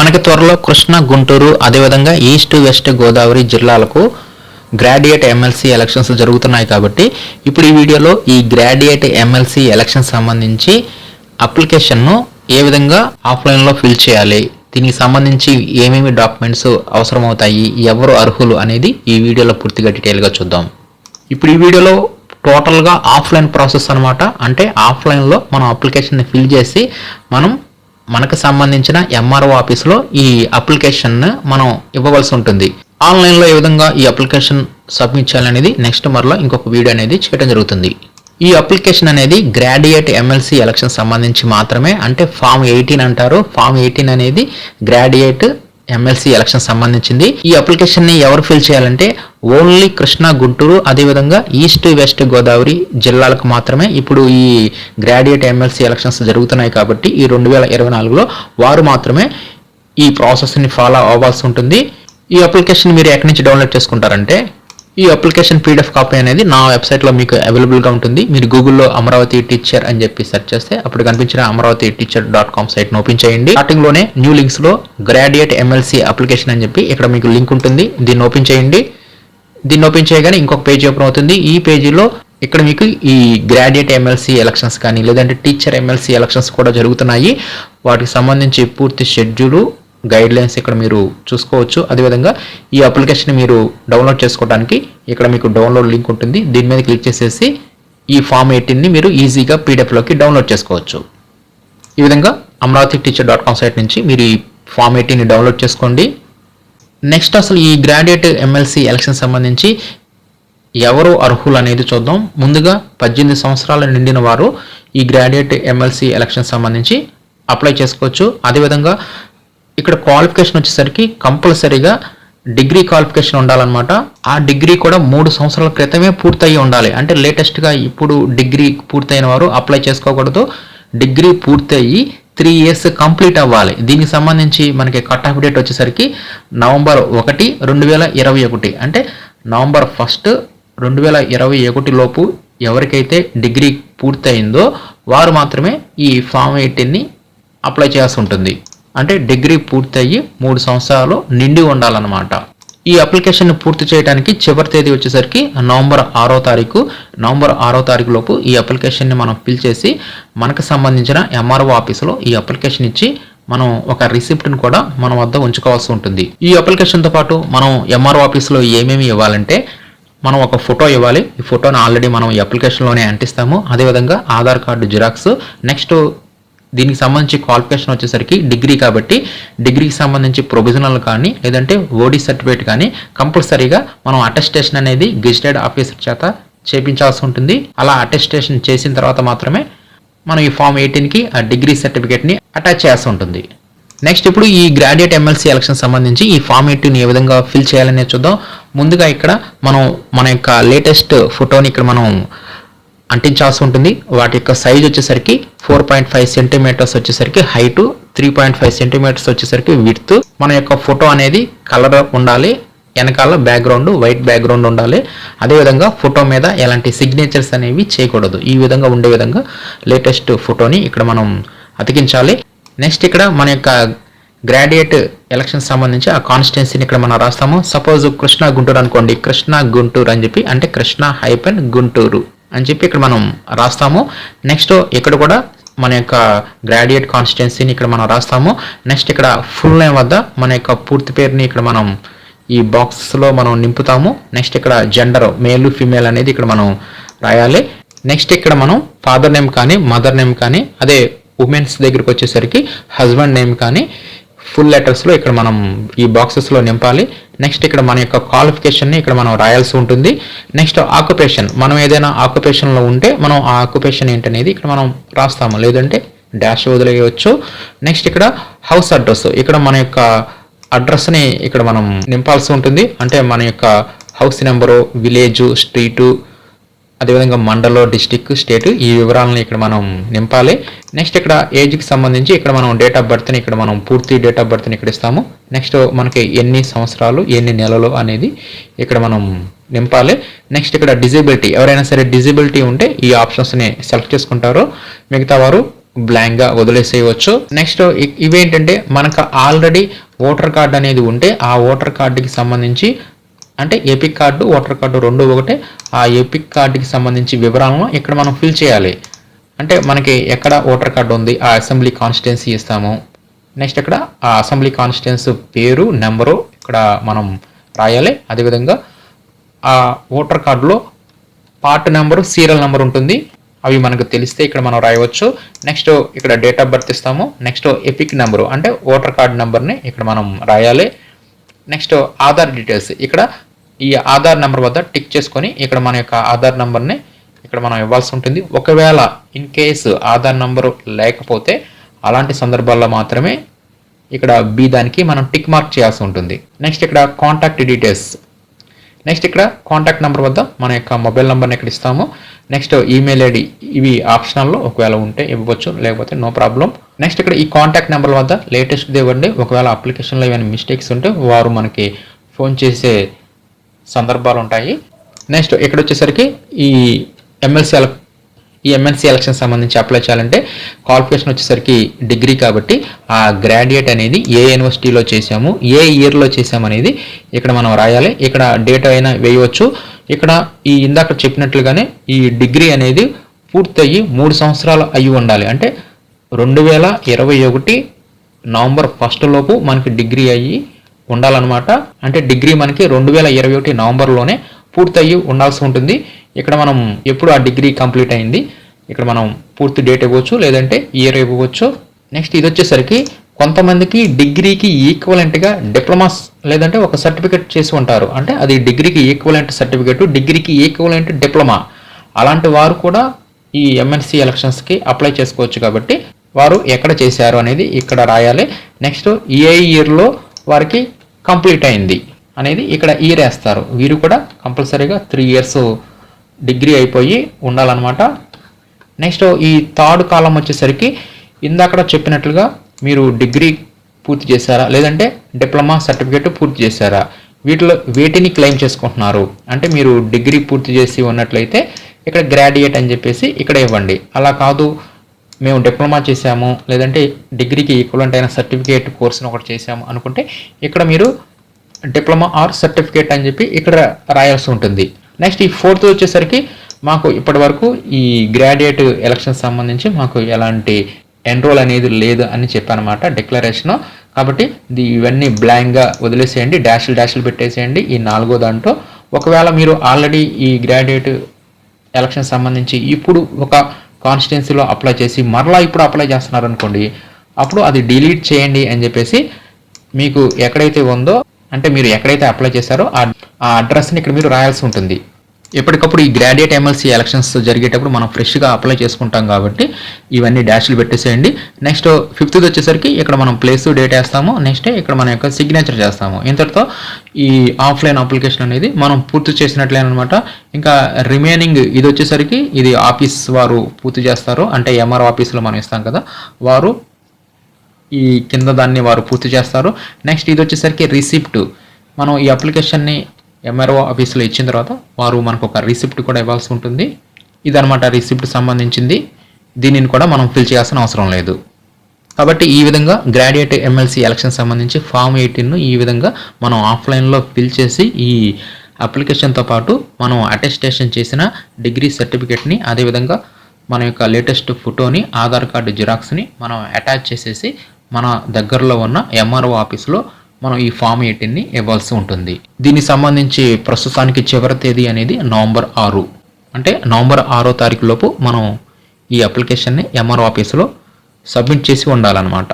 మనకి త్వరలో కృష్ణ గుంటూరు అదేవిధంగా ఈస్ట్ వెస్ట్ గోదావరి జిల్లాలకు గ్రాడ్యుయేట్ ఎమ్మెల్సీ ఎలక్షన్స్ జరుగుతున్నాయి కాబట్టి ఇప్పుడు ఈ వీడియోలో ఈ గ్రాడ్యుయేట్ ఎమ్మెల్సీ ఎలక్షన్ సంబంధించి అప్లికేషన్ను ఏ విధంగా ఆఫ్లైన్లో ఫిల్ చేయాలి దీనికి సంబంధించి ఏమేమి డాక్యుమెంట్స్ అవసరమవుతాయి ఎవరు అర్హులు అనేది ఈ వీడియోలో పూర్తిగా డీటెయిల్గా చూద్దాం. ఇప్పుడు ఈ వీడియోలో టోటల్గా ఆఫ్లైన్ ప్రాసెస్ అనమాట అంటే ఆఫ్లైన్లో మనం అప్లికేషన్ని ఫిల్ చేసి మనం మనకు సంబంధించిన ఎంఆర్ఓ ఆఫీస్లో ఈ అప్లికేషన్ మనం ఇవ్వవలసి ఉంటుంది. ఆన్లైన్లో ఏ విధంగా ఈ అప్లికేషన్ సబ్మిట్ చేయాలనేది నెక్స్ట్ మరలో ఇంకొక వీడియో అనేది చేయడం జరుగుతుంది. ఈ అప్లికేషన్ అనేది గ్రాడ్యుయేట్ ఎమ్మెల్సీ ఎలక్షన్ సంబంధించి మాత్రమే అంటే ఫామ్ ఎయిటీన్ అంటారు. ఫామ్ ఎయిటీన్ అనేది గ్రాడ్యుయేట్ ఎమ్మెల్సీ ఎలక్షన్ సంబంధించింది. ఈ అప్లికేషన్ని ఎవరు ఫిల్ చేయాలంటే ఓన్లీ కృష్ణా గుంటూరు అదేవిధంగా ఈస్ట్ వెస్ట్ గోదావరి జిల్లాలకు మాత్రమే ఇప్పుడు ఈ గ్రాడ్యుయేట్ ఎమ్మెల్సీ ఎలక్షన్స్ జరుగుతున్నాయి కాబట్టి ఈ రెండు వేల ఇరవై నాలుగులో వారు మాత్రమే ఈ ప్రాసెస్ని ఫాలో అవ్వాల్సి ఉంటుంది. ఈ అప్లికేషన్ మీరు ఎక్కడి నుంచి డౌన్లోడ్ చేసుకుంటారంటే ఈ అప్లికేషన్ పీడిఎఫ్ కాపీ అనేది నా వెబ్సైట్లో మీకు అవైలబుల్గా ఉంటుంది. మీరు గూగుల్లో అమరావతి టీచర్ అని చెప్పి సెర్చ్ చేస్తే అప్పుడు కనిపించిన అమరావతి టీచర్ డాట్ కామ్ సైట్ను ఓపెన్ చేయండి. స్టార్టింగ్లోనే న్యూ లింక్స్లో గ్రాడ్యుయేట్ ఎమ్మెల్సీ అప్లికేషన్ అని చెప్పి ఇక్కడ మీకు లింక్ ఉంటుంది. దీన్ని ఓపెన్ చేయండి. దీన్ని ఓపెన్ చేయగానే ఇంకొక పేజీ ఓపెన్ అవుతుంది. ఈ పేజీలో ఇక్కడ మీకు ఈ గ్రాడ్యుయేట్ ఎమ్మెల్సీ ఎలక్షన్స్ కానీ లేదంటే టీచర్ ఎమ్మెల్సీ ఎలక్షన్స్ కూడా జరుగుతున్నాయి. వాటికి సంబంధించి పూర్తి షెడ్యూలు గైడ్ లైన్స్ ఇక్కడ మీరు చూసుకోవచ్చు. అదేవిధంగా ఈ అప్లికేషన్ మీరు డౌన్లోడ్ చేసుకోవడానికి ఇక్కడ మీకు డౌన్లోడ్ లింక్ ఉంటుంది. దీని మీద క్లిక్ చేసేసి ఈ ఫామ్ ఎయిటీన్ని మీరు ఈజీగా పీడిఎఫ్లోకి డౌన్లోడ్ చేసుకోవచ్చు. ఈ విధంగా Amaravati teacher dot com site నుంచి మీరు ఈ ఫామ్ ఎయిటీని డౌన్లోడ్ చేసుకోండి. నెక్స్ట్ అసలు ఈ గ్రాడ్యుయేట్ ఎమ్మెల్సీ ఎలక్షన్ సంబంధించి ఎవరు అర్హులు అనేది చూద్దాం. ముందుగా పద్దెనిమిది సంవత్సరాలు నిండిన వారు ఈ గ్రాడ్యుయేట్ ఎమ్మెల్సీ ఎలక్షన్ సంబంధించి అప్లై చేసుకోవచ్చు. అదేవిధంగా ఇక్కడ క్వాలిఫికేషన్ వచ్చేసరికి కంపల్సరీగా డిగ్రీ క్వాలిఫికేషన్ ఉండాలన్నమాట. ఆ డిగ్రీ కూడా మూడు సంవత్సరాల క్రితమే పూర్తయి ఉండాలి. అంటే లేటెస్ట్గా ఇప్పుడు డిగ్రీ పూర్తయిన వారు అప్లై చేసుకోకూడదు. డిగ్రీ పూర్తయి త్రీ ఇయర్స్ కంప్లీట్ అవ్వాలి. దీనికి సంబంధించి మనకి కట్ ఆఫ్ డేట్ వచ్చేసరికి నవంబర్ ఒకటి రెండు వేల ఇరవై ఒకటి. అంటే నవంబర్ ఫస్ట్ రెండు వేల ఇరవై ఒకటి లోపు ఎవరికైతే డిగ్రీ పూర్తయిందో వారు మాత్రమే ఈ ఫామ్ ఎయిటీన్ని అప్లై చేయాల్సి ఉంటుంది. అంటే డిగ్రీ పూర్తయ్యి మూడు సంవత్సరాలు నిండి ఉండాలన్నమాట. ఈ అప్లికేషన్ పూర్తి చేయడానికి చివరి తేదీ వచ్చేసరికి నవంబర్ ఆరో తారీఖు. నవంబర్ ఆరో తారీఖు లోపు ఈ అప్లికేషన్ని మనం ఫిల్ చేసి మనకు సంబంధించిన ఎంఆర్ఓ ఆఫీసులో ఈ అప్లికేషన్ ఇచ్చి మనం ఒక రిసిప్ట్ని కూడా మన వద్ద ఉంచుకోవాల్సి ఉంటుంది. ఈ అప్లికేషన్తో పాటు మనం ఎంఆర్ఓ ఆఫీస్లో ఏమేమి ఇవ్వాలంటే మనం ఒక ఫోటో ఇవ్వాలి. ఈ ఫోటోని ఆల్రెడీ మనం ఈ అప్లికేషన్లోనే అంటిస్తాము. అదేవిధంగా ఆధార్ కార్డు జిరాక్స్ నెక్స్ట్ దీనికి సంబంధించి క్వాలిఫికేషన్ వచ్చేసరికి డిగ్రీ కాబట్టి డిగ్రీకి సంబంధించి ప్రొవిజనల్ కానీ లేదంటే ఓడి సర్టిఫికేట్ కానీ కంపల్సరీగా మనం అటెస్టేషన్ అనేది గెజిటెడ్ ఆఫీసర్ చేత చేపించాల్సి ఉంటుంది. అలా అటెస్టేషన్ చేసిన తర్వాత మాత్రమే మనం ఈ ఫామ్ ఎయిటీన్కి ఆ డిగ్రీ సర్టిఫికేట్ని అటాచ్ చేయాల్సి ఉంటుంది. నెక్స్ట్ ఇప్పుడు ఈ గ్రాడ్యుయేట్ ఎమ్మెల్సీ ఎలక్షన్ సంబంధించి ఈ ఫామ్ ఎయిటీని ఏ విధంగా ఫిల్ చేయాలనే చూద్దాం. ముందుగా ఇక్కడ మనం మన యొక్క లేటెస్ట్ ఫోటోని ఇక్కడ మనం అంటించాల్సి ఉంటుంది. వాటి యొక్క సైజ్ వచ్చేసరికి ఫోర్ పాయింట్ ఫైవ్ సెంటీమీటర్స్ వచ్చేసరికి height three point five centimetres వచ్చేసరికి విడ్త్ మన యొక్క ఫోటో అనేది కలర్ ఉండాలి వెనకాల బ్యాక్గ్రౌండ్ వైట్ బ్యాక్గ్రౌండ్ ఉండాలి. అదేవిధంగా ఫోటో మీద ఎలాంటి సిగ్నేచర్స్ అనేవి చేయకూడదు. ఈ విధంగా ఉండే విధంగా లేటెస్ట్ ఫోటోని ఇక్కడ మనం అతికించాలి. నెక్స్ట్ ఇక్కడ మన యొక్క గ్రాడ్యుయేట్ ఎలక్షన్ సంబంధించి ఆ కాన్స్టిట్యున్సీని ఇక్కడ మనం రాస్తాము. సపోజ్ కృష్ణా గుంటూరు అనుకోండి. కృష్ణ గుంటూరు అని చెప్పి అంటే కృష్ణ హైపెన్ గుంటూరు. అని చెప్పి ఇక్కడ మనం రాస్తాము. నెక్స్ట్ ఇక్కడ కూడా మన యొక్క గ్రాడ్యుయేట్ కాన్స్టిట్యున్సీని ఇక్కడ మనం రాస్తాము. నెక్స్ట్ ఇక్కడ ఫుల్ నేమ్ వద్ద మన యొక్క పూర్తి పేరుని ఇక్కడ మనం ఈ బాక్స్లో మనం నింపుతాము. నెక్స్ట్ ఇక్కడ జెండర్ మేల్ ఫీమేల్ అనేది ఇక్కడ మనం రాయాలి. నెక్స్ట్ ఇక్కడ మనం ఫాదర్ నేమ్ కానీ మదర్ నేమ్ కానీ అదే ఉమెన్స్ దగ్గరికి వచ్చేసరికి హస్బెండ్ నేమ్ కానీ ఫుల్ లెటర్స్లో ఇక్కడ మనం ఈ బాక్సెస్లో నింపాలి. నెక్స్ట్ ఇక్కడ మన యొక్క క్వాలిఫికేషన్ని ఇక్కడ మనం రాయాల్సి ఉంటుంది. నెక్స్ట్ ఆక్యుపేషన్ మనం ఏదైనా ఆక్యుపేషన్లో ఉంటే మనం ఆ ఆక్యుపేషన్ ఏంటనేది ఇక్కడ మనం రాస్తాము. లేదంటే డాష్ వదిలేయవచ్చు. నెక్స్ట్ ఇక్కడ హౌస్ అడ్రస్ ఇక్కడ మన యొక్క అడ్రస్ని ఇక్కడ మనం నింపాల్సి ఉంటుంది. అంటే మన యొక్క హౌస్ నెంబరు విలేజు స్ట్రీటు అదేవిధంగా మండలం డిస్టిక్ స్టేట్ ఈ వివరాలను ఇక్కడ మనం నింపాలి. నెక్స్ట్ ఇక్కడ ఏజ్కి సంబంధించి ఇక్కడ మనం డేట్ ఆఫ్ బర్త్ని ఇక్కడ మనం పూర్తి డేట్ ఆఫ్ బర్త్ని ఇక్కడ ఇస్తాము. నెక్స్ట్ మనకి ఎన్ని సంవత్సరాలు ఎన్ని నెలలు అనేది ఇక్కడ మనం నింపాలి. నెక్స్ట్ ఇక్కడ డిజేబిలిటీ ఎవరైనా సరే డిజేబిలిటీ ఉంటే ఈ ఆప్షన్స్ని సెలెక్ట్ చేసుకుంటారో. మిగతా వారు బ్లాంక్గా వదిలేసేయవచ్చు. నెక్స్ట్ ఇవేంటంటే మనకు ఆల్రెడీ ఓటర్ కార్డు అనేది ఉంటే ఆ ఓటర్ కార్డుకి సంబంధించి అంటే ఎపిక్ కార్డు ఓటర్ కార్డు రెండు ఒకటే. ఆ ఎపిక్ కార్డుకి సంబంధించి వివరాలను ఇక్కడ మనం ఫిల్ చేయాలి. అంటే మనకి ఎక్కడ ఓటర్ కార్డు ఉంది? ఆ అసెంబ్లీ కాన్స్టిట్యున్సీ ఇస్తాము. నెక్స్ట్ ఇక్కడ ఆ అసెంబ్లీ కాన్స్టిట్యున్స్ పేరు నెంబరు ఇక్కడ మనం రాయాలి. అదేవిధంగా ఆ ఓటర్ కార్డులో పార్ట్ నెంబరు సీరియల్ నెంబర్ ఉంటుంది. అవి మనకు తెలిస్తే ఇక్కడ మనం రాయవచ్చు. నెక్స్ట్ ఇక్కడ డేట్ ఆఫ్ బర్త్ ఇస్తాము. నెక్స్ట్ ఎపిక్ నెంబరు అంటే ఓటర్ కార్డ్ నెంబర్ని ఇక్కడ మనం రాయాలి. నెక్స్ట్ ఆధార్ డీటెయిల్స్ ఇక్కడ ఈ ఆధార్ నెంబర్ వద్ద టిక్ చేసుకొని ఇక్కడ మన యొక్క ఆధార్ నెంబర్ని ఇక్కడ మనం ఇవ్వాల్సి ఉంటుంది. ఒకవేళ ఇన్ కేసు ఆధార్ నెంబరు లేకపోతే అలాంటి సందర్భాల్లో మాత్రమే ఇక్కడ బి దానికి మనం టిక్ మార్క్ చేయాల్సి ఉంటుంది. నెక్స్ట్ ఇక్కడ కాంటాక్ట్ డీటెయిల్స్ నెక్స్ట్ ఇక్కడ కాంటాక్ట్ నెంబర్ వద్ద మన యొక్క మొబైల్ నెంబర్ని ఇక్కడ ఇస్తాము. నెక్స్ట్ ఈమెయిల్ ఐడి ఇవి ఆప్షనల్లో ఒకవేళ ఉంటే ఇవ్వచ్చు లేకపోతే నో ప్రాబ్లం. నెక్స్ట్ ఇక్కడ ఈ కాంటాక్ట్ నెంబర్ వద్ద లేటెస్ట్ ఇవ్వండి. ఒకవేళ అప్లికేషన్లో ఏమైనా మిస్టేక్స్ ఉంటే వారు మనకి ఫోన్ చేసే సందర్భాలు ఉంటాయి నెక్స్ట్ ఇక్కడ వచ్చేసరికి ఈ ఎమ్మెల్సీ ఈ ఎమ్మెల్సీ ఎలక్షన్ సంబంధించి అప్లై చేయాలంటే క్వాలిఫికేషన్ వచ్చేసరికి డిగ్రీ కాబట్టి ఆ గ్రాడ్యుయేట్ అనేది ఏ యూనివర్సిటీలో చేసాము ఏ ఇయర్లో చేసాము అనేది ఇక్కడ మనం రాయాలి. ఇక్కడ డేట్ అయినా వేయవచ్చు. ఇక్కడ ఈ ఇందాక చెప్పినట్లుగానే ఈ డిగ్రీ అనేది పూర్తయ్యి మూడు సంవత్సరాలు అయి ఉండాలి. అంటే రెండు వేల ఇరవై ఒకటి నవంబర్ ఫస్ట్ లోపు మనకి డిగ్రీ అయ్యి ఉండాలన్నమాట. అంటే డిగ్రీ మనకి రెండు వేల ఇరవై ఒకటి నవంబర్లోనే పూర్తయ్యి ఉండాల్సి ఉంటుంది. ఇక్కడ మనం ఎప్పుడు ఆ డిగ్రీ కంప్లీట్ అయింది ఇక్కడ మనం పూర్తి డేట్ ఇవ్వచ్చు లేదంటే ఇయర్ ఇవ్వచ్చు. నెక్స్ట్ ఇది వచ్చేసరికి కొంతమందికి డిగ్రీకి ఈక్వలెంట్గా డిప్లొమాస్ లేదంటే ఒక సర్టిఫికెట్ చేసి ఉంటారు. అంటే అది డిగ్రీకి ఈక్వలెంట్ సర్టిఫికెట్ డిగ్రీకి ఈక్వలెంట్ డిప్లొమా అలాంటి వారు కూడా ఈ ఎంఎన్సి ఎలక్షన్స్కి అప్లై చేసుకోవచ్చు కాబట్టి వారు ఎక్కడ చేశారు అనేది ఇక్కడ రాయాలి. నెక్స్ట్ ఏ ఇయర్లో వారికి కంప్లీట్ అయింది అనేది ఇక్కడ ఇయర్ వేస్తారు వీరు కూడా కంపల్సరీగా త్రీ ఇయర్స్ డిగ్రీ అయిపోయి ఉండాలన్నమాట. నెక్స్ట్ ఈ థర్డ్ కాలం వచ్చేసరికి ఇందాక చెప్పినట్లుగా మీరు డిగ్రీ పూర్తి చేశారా? లేదంటే డిప్లొమా సర్టిఫికేట్ పూర్తి చేశారా? వీటిలో వేటిని క్లెయిమ్ చేసుకుంటున్నారు? అంటే మీరు డిగ్రీ పూర్తి చేసి ఉన్నట్లయితే ఇక్కడ గ్రాడ్యుయేట్ అని చెప్పేసి ఇక్కడ ఇవ్వండి. అలా కాదు. మేము డిప్లొమా చేసాము లేదంటే డిగ్రీకి ఈక్వలెంట్ అయిన సర్టిఫికేట్ కోర్సును ఒకటి చేసాము అనుకుంటే ఇక్కడ మీరు డిప్లొమా ఆర్ సర్టిఫికేట్ అని చెప్పి ఇక్కడ రాయాల్సి ఉంటుంది. నెక్స్ట్ ఈ ఫోర్త్ వచ్చేసరికి మాకు ఇప్పటి వరకు ఈ గ్రాడ్యుయేట్ ఎలక్షన్ సంబంధించి మాకు ఎలాంటి ఎన్రోల్ అనేది లేదు అని చెప్పానమాట డిక్లరేషన్ కాబట్టి ఇది ఇవన్నీ బ్లాంక్గా వదిలేసేయండి డాష్లు డాష్లు పెట్టేసేయండి ఈ నాలుగో దాంట్లో. ఒకవేళ మీరు ఆల్రెడీ ఈ గ్రాడ్యుయేట్ ఎలక్షన్ సంబంధించి ఇప్పుడు ఒక కాన్స్టిట్యున్సీలో అప్లై చేసి మరలా ఇప్పుడు అప్లై చేస్తున్నారు అనుకోండి అప్పుడు అది డిలీట్ చేయండి అని చెప్పేసి మీకు ఎక్కడైతే ఉందో అంటే మీరు ఎక్కడైతే అప్లై చేశారో ఆ ఆ అడ్రస్ని ఇక్కడ మీరు రాయాల్సి ఉంటుంది. ఎప్పటికప్పుడు ఈ గ్రాడ్యుయేట్ ఎమ్మెల్సీ ఎలక్షన్స్ జరిగేటప్పుడు మనం ఫ్రెష్గా అప్లై చేసుకుంటాం కాబట్టి ఇవన్నీ డాష్లు పెట్టేసేయండి. నెక్స్ట్ ఫిఫ్త్ వచ్చేసరికి ఇక్కడ మనం ప్లేస్ డేట్ వేస్తాము. నెక్స్ట్ ఇక్కడ మన యొక్క సిగ్నేచర్ చేస్తాము. ఇంతటితో ఈ ఆఫ్లైన్ అప్లికేషన్ అనేది మనం పూర్తి చేసినట్లేనమాట ఇంకా రిమైనింగ్ ఇది వచ్చేసరికి ఇది ఆఫీస్ వారు పూర్తి చేస్తారు. అంటే ఎంఆర్ ఆఫీస్లో మనం ఇస్తాం కదా. వారు ఈ కింద దాన్ని వారు పూర్తి చేస్తారు. నెక్స్ట్ ఇది వచ్చేసరికి రిసిప్ట్ మనం ఈ అప్లికేషన్ని ఎంఆర్ఓ ఆఫీస్లో ఇచ్చిన తర్వాత వారు మనకు ఒక రిసిప్ట్ కూడా ఇవ్వాల్సి ఉంటుంది. ఇదనమాట రిసిప్ట్ సంబంధించింది. దీనిని కూడా మనం ఫిల్ చేయాల్సిన అవసరం లేదు. కాబట్టి ఈ విధంగా గ్రాడ్యుయేట్ ఎమ్మెల్సీ ఎలక్షన్ సంబంధించి ఫామ్ ఎయిటీన్ను ఈ విధంగా మనం ఆఫ్లైన్లో ఫిల్ చేసి ఈ అప్లికేషన్తో పాటు మనం అటెస్టేషన్ చేసిన డిగ్రీ సర్టిఫికేట్ని అదేవిధంగా మన యొక్క లేటెస్ట్ ఫోటోని ఆధార్ కార్డు జిరాక్స్ని మనం అటాచ్ చేసేసి మన దగ్గరలో ఉన్న ఎంఆర్ఓ ఆఫీస్లో మనం ఈ ఫామ్ ఎయిటీన్ని ఇవ్వాల్సి ఉంటుంది. దీనికి సంబంధించి ప్రస్తుతానికి చివరి తేదీ అనేది నవంబర్ ఆరు. అంటే నవంబర్ ఆరో తారీఖు లోపు మనం ఈ అప్లికేషన్ని ఎంఆర్ఓ ఆఫీస్లో సబ్మిట్ చేసి ఉండాలన్నమాట.